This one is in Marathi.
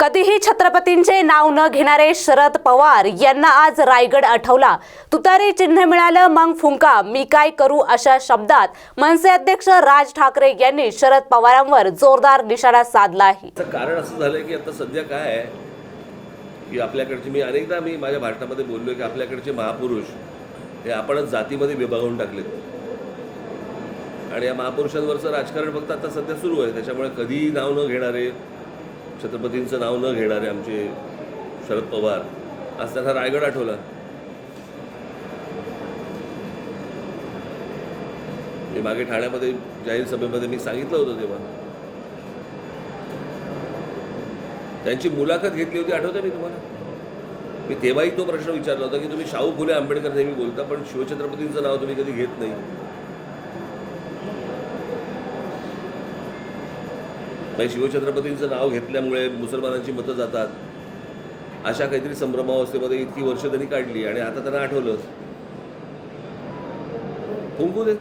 कधीही छत्रपतींचे नाव न घेणारे शरद पवार यांना आज रायगड आठवला. तुतारी चिन्ह मिळालं मग फुंका. मी काय करू अशा शब्दात मनसे अध्यक्ष राज ठाकरे यांनी शरद पवारांवर जोरदार निशाणा साधला आहे. कारण असं झालं की आता सध्या काय आहे की आपल्याकडचे मी अनेकदा मी माझ्या भाषणामध्ये बोललो की आपल्याकडचे महापुरुष हे आपणच जातीमध्ये विभागून टाकलेत. आणि या महापुरुषांवरचं राजकारण फक्त आता सध्या सुरू आहे. त्याच्यामुळे कधीही नाव न घेणारे छत्रपतींचं नाव न घेणारे आमचे शरद पवार. आज त्यांना रायगड आठवला. मी मागे ठाण्यामध्ये जाहीर सभेमध्ये मी सांगितलं होतं तेव्हा. त्यांची मुलाखत घेतली होती आठवतं मी तुम्हाला? मी तेव्हाही तो प्रश्न विचारला होता की तुम्ही शाहू फुले आंबेडकर नेहमी बोलता पण शिवछत्रपतींचं नाव तुम्ही कधी घेत नाही. म्हणजे शिवछत्रपतींचं नाव घेतल्यामुळे मुसलमानांची मतं जातात. अशा काहीतरी संभ्रमावस्थेमध्ये इतकी वर्ष त्यांनी काढली आणि आता त्यांना आठवलं. फुंकू दे.